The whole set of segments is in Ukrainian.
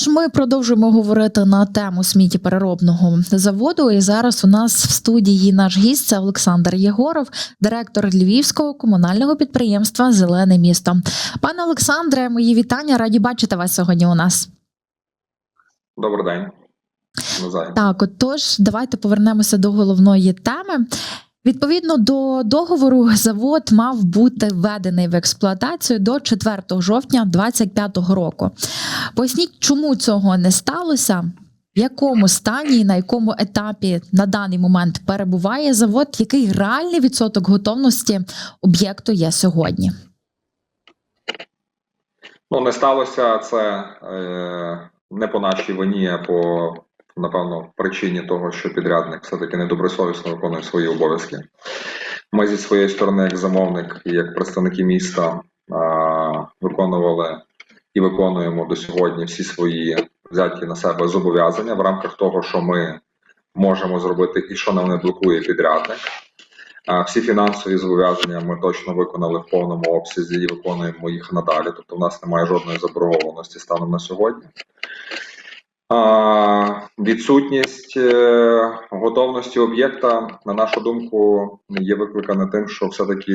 Тож ми продовжуємо говорити на тему сміттєпереробного заводу. І зараз у нас в студії наш гість це Олександр Єгоров, директор Львівського комунального підприємства Зелене місто. Пане Олександре, мої вітання. Раді бачити вас сьогодні. У нас Добрий день. Так. Отож, давайте повернемося до головної теми. Відповідно до договору, завод мав бути введений в експлуатацію до 4 жовтня 2025 року. Поясніть, чому цього не сталося, в якому стані на якому етапі на даний момент перебуває завод, який реальний відсоток готовності об'єкту є сьогодні? Ну, не сталося це е, не по нашій вині, а по, напевно, причині того, що підрядник все-таки недобросовісно виконує свої обов'язки. Ми зі своєї сторони, як замовник і як представники міста, виконували і виконуємо до сьогодні всі свої взяті на себе зобов'язання в рамках того, що ми можемо зробити і що нам не блокує підрядник. Всі фінансові зобов'язання ми точно виконали в повному обсязі і виконуємо їх надалі. Тобто, в нас немає жодної заборгованості станом на сьогодні. Відсутність е, готовності об'єкта, на нашу думку, є викликана тим, що все-таки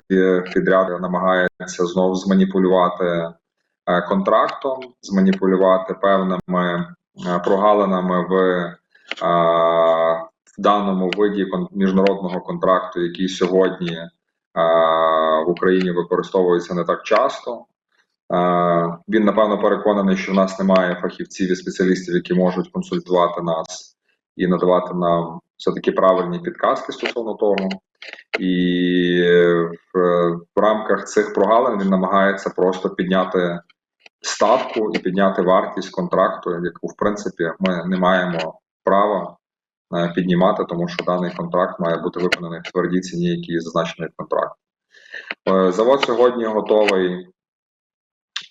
підряд намагається знов зманіпулювати е, контрактом, зманіпулювати певними е, прогалинами в в даному виді міжнародного контракту, який сьогодні в Україні використовується не так часто. Він напевно переконаний, що в нас немає фахівців і спеціалістів, які можуть консультувати нас і надавати нам все-таки правильні підказки стосовно того. І в, в рамках цих прогалин він намагається просто підняти ставку і підняти вартість контракту, яку в принципі ми не маємо права е, піднімати, тому що даний контракт має бути виконаний в твердій ціні, які зазначені в контракті. Е, Завод сьогодні готовий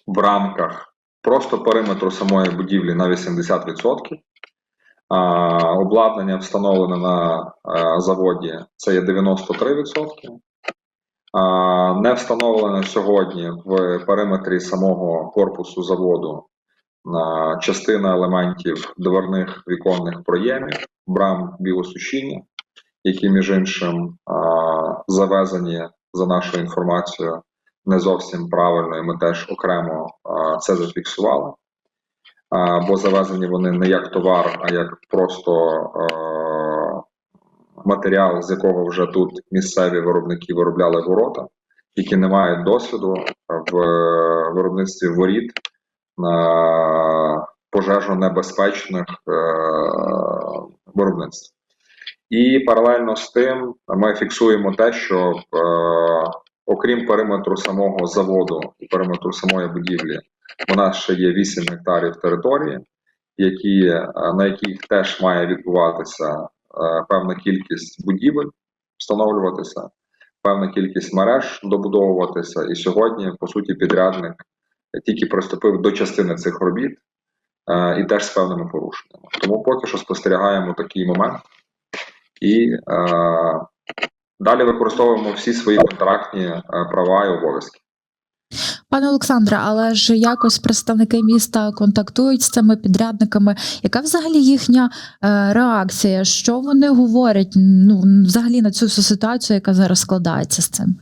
в рамках просто периметру самої будівлі на 80%. А, обладнання встановлене на е, заводі це є 93%. А, не встановлене сьогодні в периметрі самого корпусу заводу частина елементів дверних віконних проємів, брам білосушіння, які, між іншим, завезені за нашою інформацією не зовсім правильно, і ми теж окремо це зафіксували. Бо завезені вони не як товар, а як просто матеріал, з якого вже тут місцеві виробники виробляли ворота, які не мають досвіду в виробництві воріт на пожежонебезпечних е, виробництв. І паралельно з тим ми фіксуємо те, що е, окрім периметру самого заводу і периметру самої будівлі, у нас ще є 8 гектарів території, які, е, на яких теж має відбуватися е, певна кількість будівель, встановлюватися, певна кількість мереж добудовуватися. І сьогодні, по суті, підрядник тільки приступив до частини цих робіт е, і теж з певними порушеннями. Тому поки що спостерігаємо такий момент і далі використовуємо всі свої контрактні е, права і обов'язки. Пане Олександре, але ж якось представники міста контактують з цими підрядниками. Яка взагалі їхня е, реакція? Що вони говорять? Ну взагалі на цю ситуацію, яка зараз складається з цим?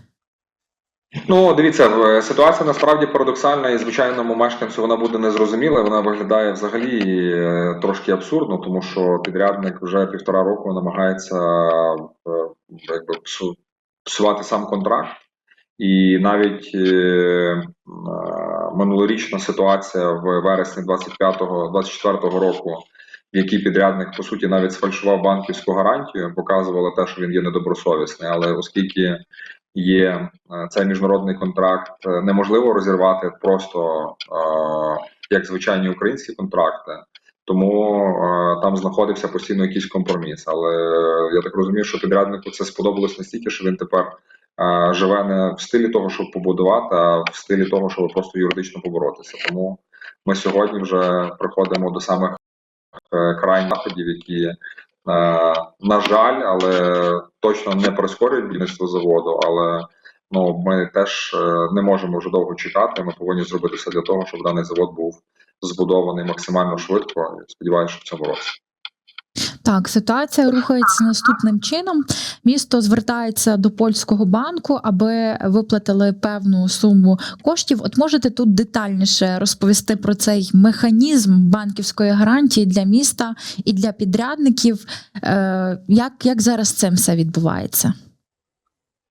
Ну, дивіться, ситуація насправді парадоксальна і звичайному мешканцю вона буде незрозуміла. Вона виглядає взагалі е, трошки абсурдно, тому що підрядник вже півтора року намагається е, якби псу- псувати сам контракт. І навіть е, е, минулорічна ситуація в вересні 25-24 року, в якій підрядник по суті навіть сфальшував банківську гарантію, показувала те, що він є недобросовісний. Але оскільки є е, цей міжнародний контракт, е, неможливо розірвати просто е, як звичайні українські контракти. Тому е, там знаходився постійно якийсь компроміс. Але я так розумію, що підряднику це сподобалось настільки, що він тепер е, живе не в стилі того, щоб побудувати, а в стилі того, щоб просто юридично поборотися. Тому ми сьогодні вже приходимо до самих е, крайніх заходів, які, на жаль, але точно не прискорюють будівництво заводу, але ну ми теж не можемо вже довго чекати. Ми повинні зробити все для того, щоб даний завод був збудований максимально швидко. І сподіваюся, що в цьому році. Так, ситуація рухається наступним чином. Місто звертається до польського банку, аби виплатили певну суму коштів. От можете тут детальніше розповісти про цей механізм банківської гарантії для міста і для підрядників. Е, як, як зараз цим все відбувається?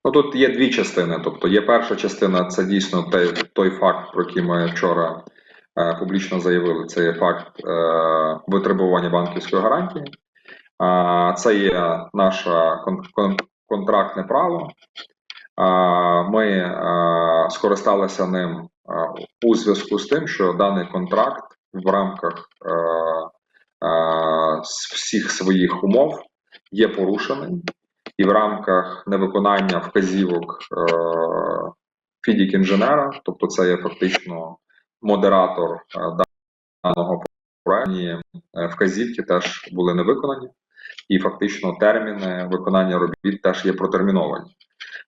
Ну тут є дві частини. Тобто є перша частина, це дійсно той, той факт, про який ми вчора публічно заявили. Це є факт е, витребування банківської гарантії. Це є наше кон- кон- контрактне право. Ми е, скористалися ним е, у зв'язку з тим, що даний контракт в рамках е, е, всіх своїх умов є порушений і в рамках невиконання вказівок е, фідік-інженера, тобто це є фактично модератор е, даного проекту, е, вказівки теж були не виконані, і фактично терміни виконання робіт теж є протерміновані.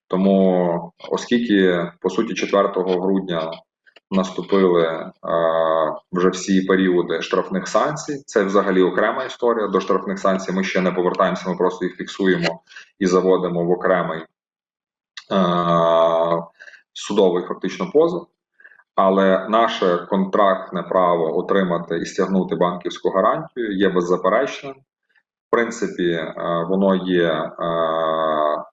Тому, оскільки по суті 4 грудня наступили е, вже всі періоди штрафних санкцій, це взагалі окрема історія. До штрафних санкцій ми ще не повертаємося, ми просто їх фіксуємо і заводимо в окремий е, судовий фактично позов. Але наше контрактне право отримати і стягнути банківську гарантію є беззаперечним. В принципі, е, воно є е, е,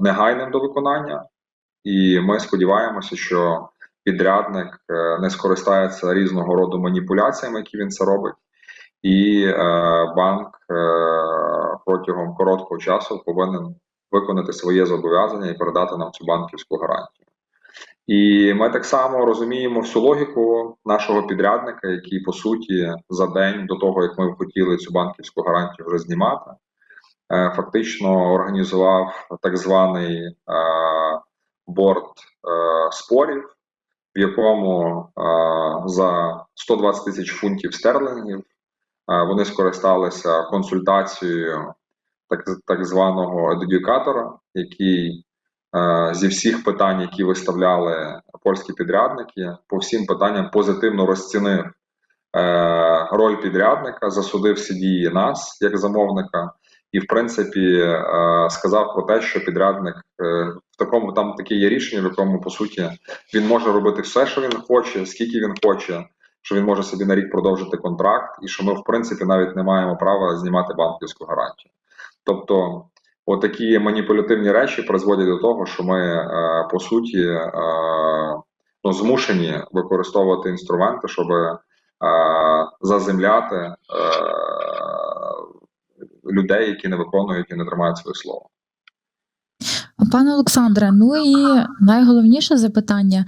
негайним до виконання, і ми сподіваємося, що підрядник не скористається різного роду маніпуляціями, які він це робить, і банк протягом короткого часу повинен виконати своє зобов'язання і передати нам цю банківську гарантію. І ми так само розуміємо всю логіку нашого підрядника, який по суті за день до того, як ми хотіли цю банківську гарантію вже знімати, е, фактично організував так званий е, борт е, спорів, в якому за 120 тисяч фунтів стерлингів вони скористалися консультацією так, званого едюкатора, який зі всіх питань, які виставляли польські підрядники, по всім питанням позитивно розцінив е, роль підрядника, засудив всі дії нас як замовника, і в принципі е, сказав про те, що підрядник е, в такому там таке є рішення, в якому по суті він може робити все, що він хоче, скільки він хоче. Що він може собі на рік продовжити контракт, і що ми, в принципі, навіть не маємо права знімати банківську гарантію. Тобто, отакі маніпулятивні речі призводять до того, що ми е, по суті е, ну, змушені використовувати інструменти, щоб е, заземляти людей, які не виконують і не тримають своє слово. Пане Олександре, ну і найголовніше запитання: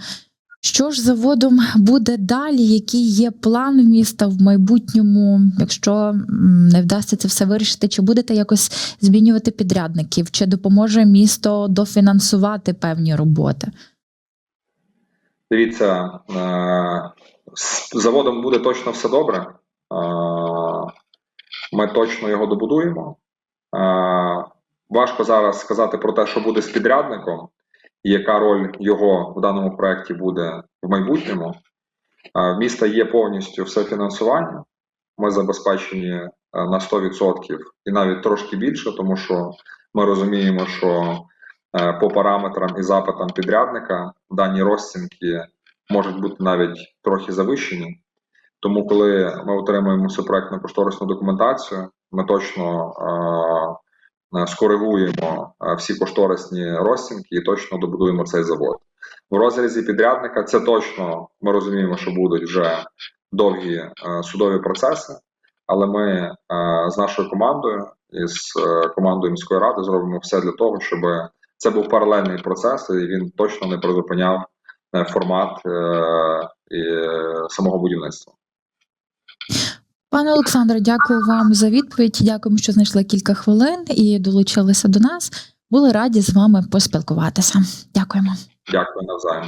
що ж заводом буде далі? Який є план міста в майбутньому, якщо не вдасться це все вирішити? Чи будете якось змінювати підрядників? Чи допоможе місто дофінансувати певні роботи? Дивіться, е, з заводом буде точно все добре. Е, Ми точно його добудуємо. Е, Важко зараз сказати про те, що буде з підрядником, і яка роль його в даному проєкті буде в майбутньому. В міста є повністю все фінансування. Ми забезпечені е, на 100% і навіть трошки більше, тому що ми розуміємо, що е, по параметрам і запитам підрядника дані розцінки можуть бути навіть трохи завищені. Тому, коли ми отримуємо цю проектну кошторисну документацію, ми точно е, скоригуємо е, всі кошторисні розцінки і точно добудуємо цей завод. В розрізі підрядника це точно ми розуміємо, що будуть вже довгі е, судові процеси, але ми е, з нашою командою і з е, командою міської ради зробимо все для того, щоб це був паралельний процес, і він точно не призупиняв е, формат е, е, самого будівництва. Пане Олександре, дякую вам за відповідь. Дякуємо, що знайшли кілька хвилин і долучилися до нас. Були раді з вами поспілкуватися. Дякуємо. Дякую навзаєм.